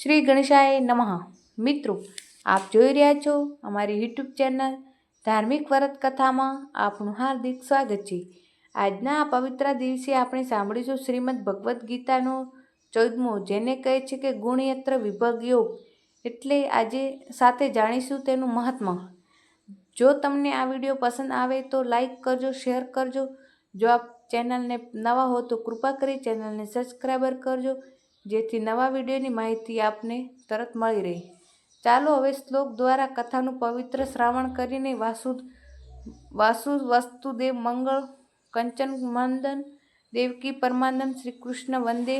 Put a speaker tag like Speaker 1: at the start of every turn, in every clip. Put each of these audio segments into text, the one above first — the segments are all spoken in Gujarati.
Speaker 1: શ્રી ગણેશાય નમઃ. મિત્રો, આપ જોઈ રહ્યા છો અમારી યુટ્યુબ ચેનલ ધાર્મિક વ્રત કથામાં આપનું હાર્દિક સ્વાગત છે. આજના આ પવિત્ર દિવસે આપણે સાંભળીશું શ્રીમદ ભગવદ્ ગીતાનો ચૌદમો, જેને કહે છે કે ગુણયત્ર વિભગ યોગ એટલે આજે સાથે જાણીશું તેનું મહત્ત્વ જો તમને આ વીડિયો પસંદ આવે તો લાઈક કરજો, શેર કરજો. જો આપ ચેનલને નવા હો તો કૃપા કરી ચેનલને સબસ્ક્રાઈબર કરજો. જેથી નવા વિડીયોની માહિતી આપને તરત મળી રહે. ચાલો હવે શ્લોક દ્વારા કથાનું પવિત્ર શ્રાવણ કરીને વાસુ વાસુ વસ્તુદેવ મંગળ કંચન મંદન દેવકી પરમાનંદ શ્રી કૃષ્ણ વંદે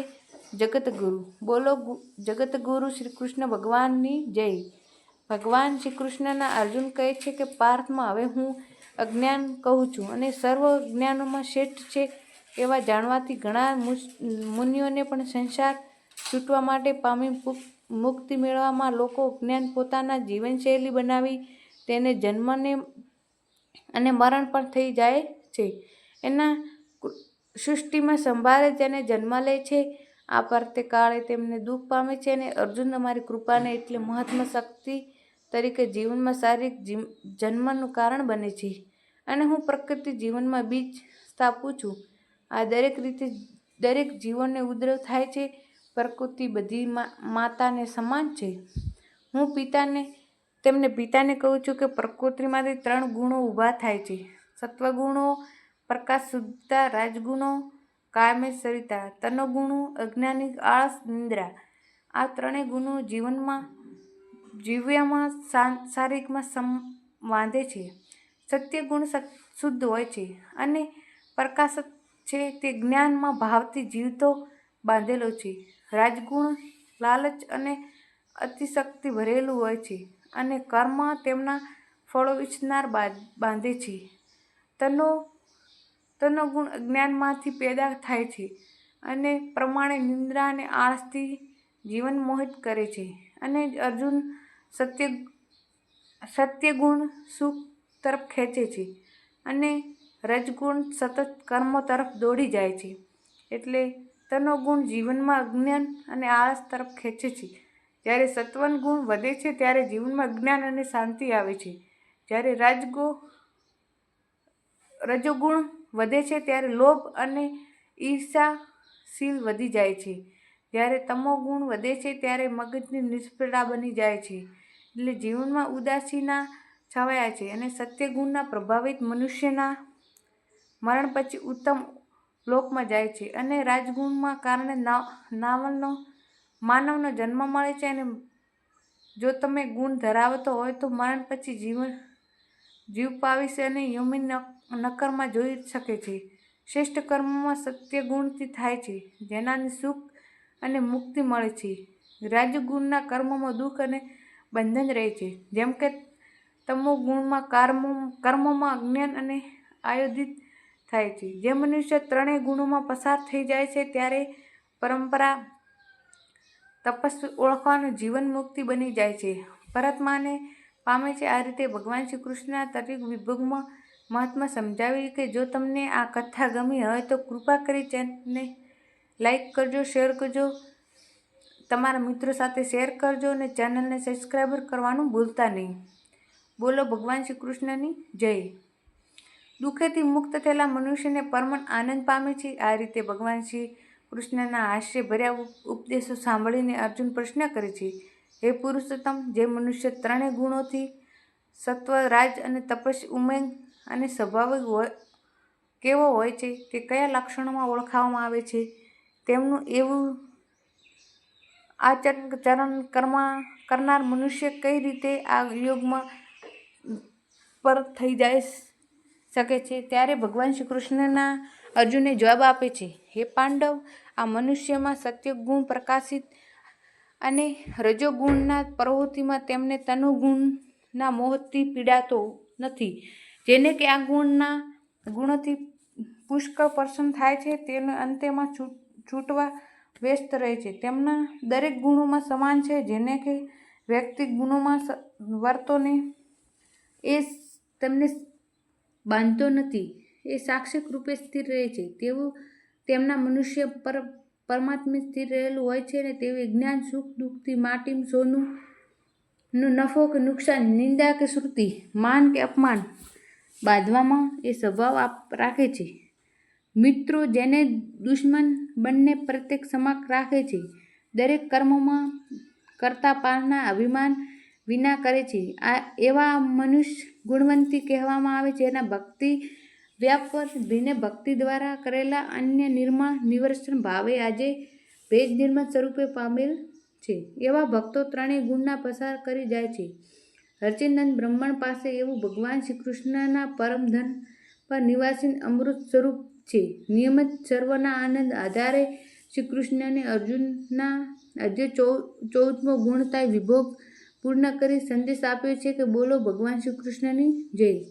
Speaker 1: જગતગુરુ. બોલો જગતગુરુ શ્રી કૃષ્ણ ભગવાનની જય. ભગવાન શ્રી કૃષ્ણના અર્જુન કહે છે કે, પાર્થમાં હવે હું અજ્ઞાન કહું છું અને સર્વ જ્ઞાનોમાં શ્રેષ્ઠ છે એવા જાણવાથી ઘણા મુનિઓને પણ સંસાર છૂટવા માટે પામી મુક્તિ મેળવવામાં લોકો જ્ઞાન પોતાના જીવનશૈલી બનાવી તેને જન્મને અને મરણ પણ થઈ જાય છે. એના સૃષ્ટિમાં સંભાળે તેને જન્મ લે છે, આ પરતે કાળે તેમને દુઃખ પામે છે અને અર્જુન અમારી કૃપાને એટલે મહાત્મા શક્તિ તરીકે જીવનમાં શારીરિક જન્મનું કારણ બને છે. અને હું પ્રકૃતિ જીવનમાં બીજ સ્થાપું છું. આ દરેક રીતે દરેક જીવનને ઉદ્રવ થાય છે. પ્રકૃતિ બધી માતાને સમાન છે. હું પિતાને, તેમને પિતાને કહું છું કે પ્રકૃતિમાંથી ત્રણ ગુણો ઊભા થાય છે. સત્વગુણો પ્રકાશ શુદ્ધતા રાજગુણો કામેશ્વરિતા તનોગુણો અજ્ઞાનિક આળસ, નિંદ્રા. આ ત્રણેય ગુણો જીવનમાં, જીવ્યામાં શારીરિકમાં સમ, વાંધે છે. સત્ય ગુણ શુદ્ધ હોય છે અને પ્રકાશ છે તે જ્ઞાનમાં ભાવથી જીવતો બાંધેલો છે. રાજગુણ, લાલચ અને અતિશક્તિ ભરેલું હોય છે અને કર્મ તેમના ફળો ઈચ્છનાર બા- બાંધે છે. તનો તનો ગુણ અજ્ઞાનમાંથી પેદા થાય છે અને પ્રમાણે નિંદ્રા અને આળસથી જીવન મોહિત કરે છે અને અર્જુન સત્ય સત્ય ગુણ સુખ તરફ ખેંચે છે અને રજગુણ સતત કર્મો તરફ દોડી જાય છે. એટલે તનો ગુણ જીવનમાં અજ્ઞાન અને આળસ તરફ ખેંચે છે. જ્યારે સત્વન ગુણ વધે છે, ત્યારે જીવનમાં જ્ઞાન અને શાંતિ આવે છે. જ્યારે રાજગો, રજોગુણ વધે છે, ત્યારે લોભ અને ઈર્ષાશીલ વધી જાય છે. જ્યારે તમો ગુણ વધે છે, ત્યારે મગજની નિષ્ફળતા બની જાય છે. એટલે જીવનમાં ઉદાસીના છવાયા છે અને સત્ય ગુણના પ્રભાવિત મનુષ્યના મરણ પછી ઉત્તમ લોકમાં જાય છે અને રાજગુણમાં કારણે નાવલનો, માનવનો જન્મ મળે છે અને જો તમે ગુણ ધરાવતો હોય તો મરણ પછી જીવન, જીવ પાવીશ અને યુમિન નકરમાં જોઈ શકે છે. શ્રેષ્ઠ કર્મમાં સત્ય ગુણથી થાય છે, જેનાથી સુખ અને મુક્તિ મળે છે. રાજગુણના કર્મમાં દુઃખ અને બંધન રહે છે. જેમ કે તમો ગુણમાં કર્મો, કર્મોમાં અજ્ઞાન અને આયોજિત થાય છે. જે મનુષ્ય ત્રણેય ગુણોમાં પસાર થઈ જાય છે, ત્યારે પરંપરા તપસ્વી ઓળખવાનું જીવન મુક્તિ બની જાય છે. પરમાત્માને પામે છે આ રીતે ભગવાન શ્રી કૃષ્ણના તરીક વિભાગમાં મહાત્મા સમજાવ્યું કે જો તમને આ કથા ગમી હોય તો કૃપા કરી ચેનલને લાઈક કરજો, શેર કરજો, તમારા મિત્રો સાથે શેર કરજો અને ચેનલને સબસ્ક્રાઈબર કરવાનું ભૂલતા નહીં. બોલો ભગવાન શ્રી કૃષ્ણની જય. દુઃખેથી મુક્ત થયેલા મનુષ્યને પરમન આનંદ પામે છે. આ રીતે ભગવાન શ્રી કૃષ્ણના હાસ્ય ભર્યા ઉપદેશો સાંભળીને અર્જુન પ્રશ્ન કરે છે, હે પુરુષોત્તમ, જે મનુષ્ય ત્રણેય ગુણોથી સત્વ, રાજ અને તપસ્વી, ઉમેંગ અને સ્વાભાવિક હોય, કેવો હોય છે, તે કયા લક્ષણોમાં ઓળખાવામાં આવે છે? તેમનું એવું આચરણ ચરણ કર્મ, કરનાર મનુષ્ય કઈ રીતે આ યોગમાં પર થઈ જાય શકે છે. ત્યારે ભગવાન શ્રી કૃષ્ણના અર્જુને જવાબ આપે છે, હે પાંડવ, આ મનુષ્યમાં સત્ય ગુણ પ્રકાશિત અને રજોગુણના પ્રવૃત્તિમાં તેમને તનુગુણના મોહથી પીડાતો નથી. જેને કે આ ગુણના ગુણોથી પુષ્કળ પ્રસન્ન થાય છે, તેને અંતેમાં છૂટ, છૂટવા વ્યસ્ત રહે છે. તેમના દરેક ગુણોમાં સમાન છે, જેને કે વ્યક્તિ ગુણોમાં વર્તોને એ તેમને બાંધતો નથી. એ સાક્ષિક રૂપે સ્થિર રહે છે. તેવું તેમના મનુષ્ય પર પરમાત્મા સ્થિર રહેલું હોય છે ને તેવી જ્ઞાન, સુખ દુઃખથી માટીમ સોનું નું નફો કે નુકસાન, નિંદા કે શ્રુતિ માન કે અપમાન બાંધવામાં એ સ્વભાવ આપ રાખે છે. મિત્રો જેને દુશ્મન બંને પ્રત્યેક સમક રાખે છે, દરેક કર્મોમાં કરતા પારના અભિમાન વિના કરે છે. આ એવા મનુષ્ય ગુણવંતી કહેવામાં આવે છે એના ભક્તિ વ્યાપર ભીને ભક્તિ દ્વારા કરેલા અન્ય નિર્માણ નિવર્ષણ ભાવે આજે ભેદ નિર્મળ સ્વરૂપે પામેલ છે. એવા ભક્તો ત્રણેય ગુણના પસાર કરી જાય છે. હરચિંદન બ્રહ્મણ પાસે એવું ભગવાન શ્રી કૃષ્ણના પરમધન પર નિવાસી અમૃત સ્વરૂપ છે. નિયમિત સર્વના આનંદ આધારે શ્રી કૃષ્ણને અર્જુનના આજે ચૌ, ચૌદમો ગુણતાય વિભોગ પૂર્ણ કરી સંદેશ આપ્યો છે કે બોલો ભગવાન શ્રી કૃષ્ણની જય.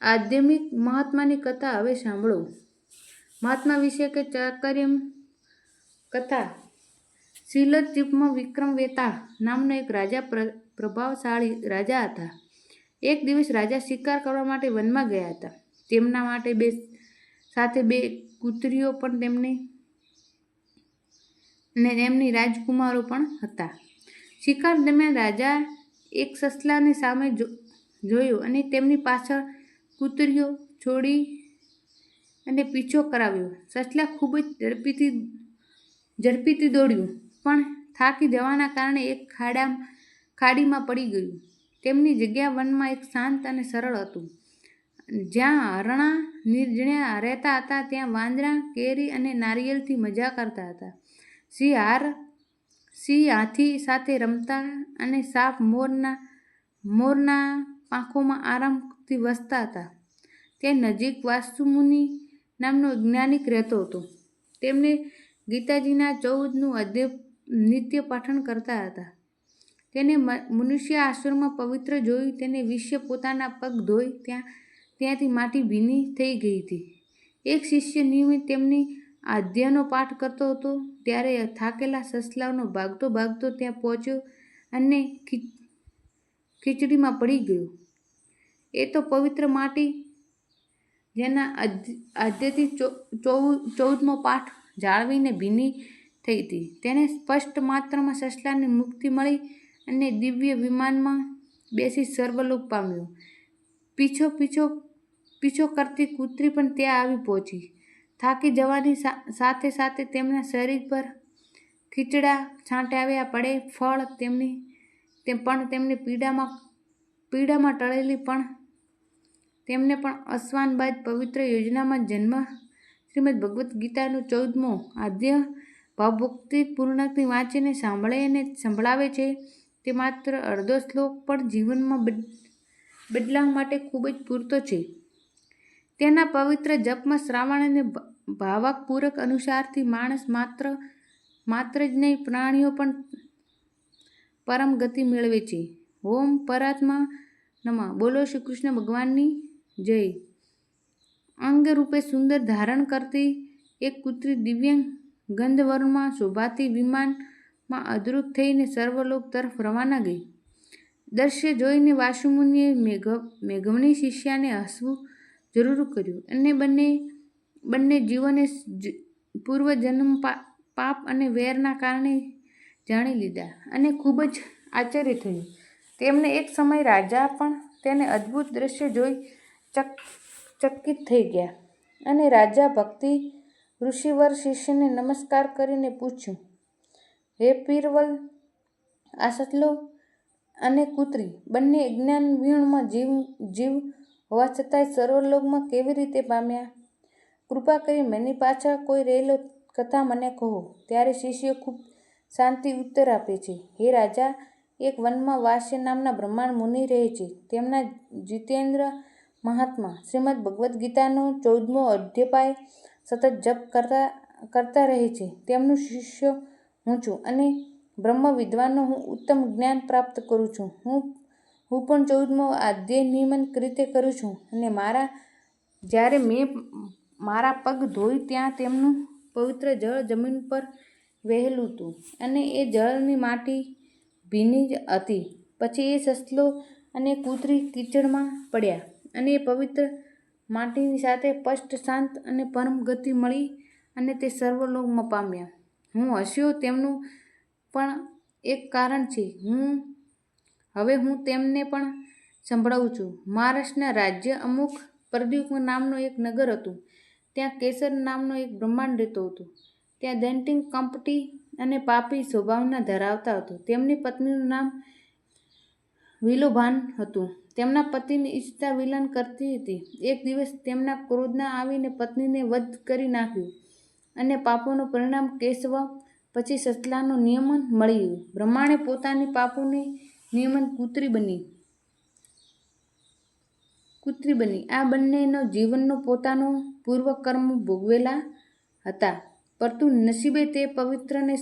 Speaker 1: આધ્યાત્મિક મહાત્માની કથા હવે સાંભળો. મહાત્મા વિશે કે ચાકર્યમ કથા. શીલચીપમાં વિક્રમ વેતા નામનો એક રાજા પ્રભાવશાળી રાજા હતા. એક દિવસ રાજા શિકાર કરવા માટે વનમાં ગયા હતા. તેમના માટે બે, સાથે બે કૂતરીઓ પણ તેમની અને તેમની રાજકુમારો પણ હતા. શિકાર દરમિયાન રાજા એક સસલાને સામે જોયું અને તેમની પાછળ કૂતરીઓ છોડી અને પીછો કરાવ્યો. સસલા ખૂબ જ ઝડપીથી ઝડપીથી દોડ્યું, પણ થાકી જવાના કારણે એક ખાડા ખાડીમાં પડી ગયું. તેમની જગ્યા વનમાં એક શાંત અને સરળ હતું. જ્યાં હરણા નિર્જણ્યા રહેતા હતા, ત્યાં વાંદરા, કેરી અને નારિયેલથી મજા કરતા હતા. સિંહ હાર સિંહ હાથી સાથે રમતા અને સાપ મોરના મોરના પાંખોમાં આરામથી વસતા હતા. તે નજીક વાસ્તુમુનિ નામનો જ્ઞાનિક રહેતો હતો. તેમને ગીતાજીના ચૌદનું અધ્ય, નિત્ય પાઠન કરતા હતા. તેને મનુષ્ય આશ્રમમાં પવિત્ર જોઈ તેને વિશે પોતાના પગ ધોઈ ત્યાં, ત્યાંથી માટી ભીની થઈ ગઈ હતી. એક શિષ્ય નિયમિત તેમની આધ્યનો પાઠ કરતો હતો. ત્યારે થાકેલા સસલાવનો ભાગતો ભાગતો ત્યાં પહોંચ્યો અને ખીચડીમાં પડી ગયો. એ તો પવિત્ર માટી જેના આદ્યથી ચૌદમો પાઠ જાળવીને ભીની થઈ હતી. તેને સ્પષ્ટ માત્રામાં સસલાની મુક્તિ મળી અને દિવ્ય વિમાનમાં બેસી સર્વલોક પામ્યો. પીછો પીછો પીછો કરતી કૂતરી પણ ત્યાં આવી પહોંચી. થાકી જવાની સાથે સાથે તેમના શરીર પર ખીચડા છાંટાવ્યા પડે, ફળ તેમની તે પણ તેમને પીડામાં પીડામાં ટળેલી પણ તેમને પણ અસવાન બાદ પવિત્ર યોજનામાં જન્મ. શ્રીમદ ભગવદ્ ગીતાનું ચૌદમો આદ્ય ભાવભક્તિ પૂર્ણથી વાંચીને સાંભળે અને સંભળાવે છે. તે માત્ર અડધો શ્લોક પણ જીવનમાં બદલાવ માટે ખૂબ જ પૂરતો છે. તેના પવિત્ર જપમાં શ્રાવણ અને ભાવકપૂર્વક અનુસારથી માણસ માત્ર માત્ર જ નહીં, પ્રાણીઓ પણ પરમ ગતિ મેળવે છે. ઓમ પરાત્મા નમા. બોલો શ્રી કૃષ્ણ ભગવાનની જય. અંગ રૂપે સુંદર ધારણ કરતી એક કૂતરી દિવ્યાંગ ગંધવર્ણમાં શોભાતી વિમાનમાં અદૃત થઈને સર્વલોક તરફ રવાના ગઈ. દર્શ્ય જોઈને વાસુમુનિએ મેઘ મેઘવણી શિષ્યાને હસવું જરૂર કર્યું અને બંને બંને જીવોને પૂર્વજન્મ પાપ અને વેરના કારણે જાણી લીધા અને ખૂબ જ આશ્ચર્ય થયું. તેમને એક સમય રાજા પણ તેને અદ્ભુત દ્રશ્ય જોઈ ચક ચકિત થઈ ગયા અને રાજા ભક્તિ ઋષિવર શિષ્યને નમસ્કાર કરીને પૂછ્યું, હે પીરવલ, આ સતલો અને કૂતરી બંને જ્ઞાન જીવ જીવ હોવા છતાંય સર્વલોકમાં કેવી રીતે પામ્યા? કૃપા કરી મેની પાછળ કોઈ રહેલો કથા મને કહો. ત્યારે શિષ્ય ખૂબ શાંતિ ઉત્તર આપે છે. હે રાજા, એક વનમાં વાસ્ય નામના બ્રહ્માંડ મુનિ રહે છે. તેમના જીતેન્દ્ર મહાત્મા શ્રીમદ ભગવદ્ ગીતાનો ચૌદમો અધ્યપાય સતત જપ કરતા કરતા રહે છે. તેમનું શિષ્ય હું છું અને બ્રહ્મ વિદ્વાનનો હું ઉત્તમ જ્ઞાન પ્રાપ્ત કરું છું. હું હું પણ ચૌદમો આધ્યાય નિયમન રીતે કરું છું અને મારા, જ્યારે મેં મારા પગ ધોઈ ત્યાં તેમનું પવિત્ર જળ જમીન પર વહેલું હતું અને એ જળની માટી ભીની જ હતી. પછી એ સસલો અને કૂતરી કીચડમાં પડ્યા અને એ પવિત્ર માટીની સાથે સ્પષ્ટ, શાંત અને પરમ ગતિ મળી અને તે સર્વલોકમાં પામ્યા હું હસ્યો તેમનું પણ એક કારણ છે. હું, હવે હું તેમને પણ સંભળાવું છું. મહારાષ્ટ્રના રાજ્ય અમુક પરદ્યુક નામનું એક નગર હતું. ત્યાં કેસર નામનો એક બ્રહ્માંડ રહેતો હતો. ત્યાં દેન્ટિંગ કંપટી અને પાપી સ્વભાવના ધરાવતા હતો. તેમની પત્નીનું નામ વિલોભાન હતું. તેમના પતિની ઈચ્છતા વિલન કરતી હતી. એક દિવસ તેમના ક્રોધના આવીને પત્નીને વધ કરી નાખ્યું અને પાપોનું પરિણામ કેશવ પછી સસલાનું નિયમન મળ્યું. બ્રહ્માણે પોતાની પાપોની નિયમન કૂતરી બની. કૂતરી બની. આ બંનેનો જીવનનો પોતાનો પૂર્વકર્મ ભોગવેલા હતા. પરંતુ નસીબે તે પવિત્રને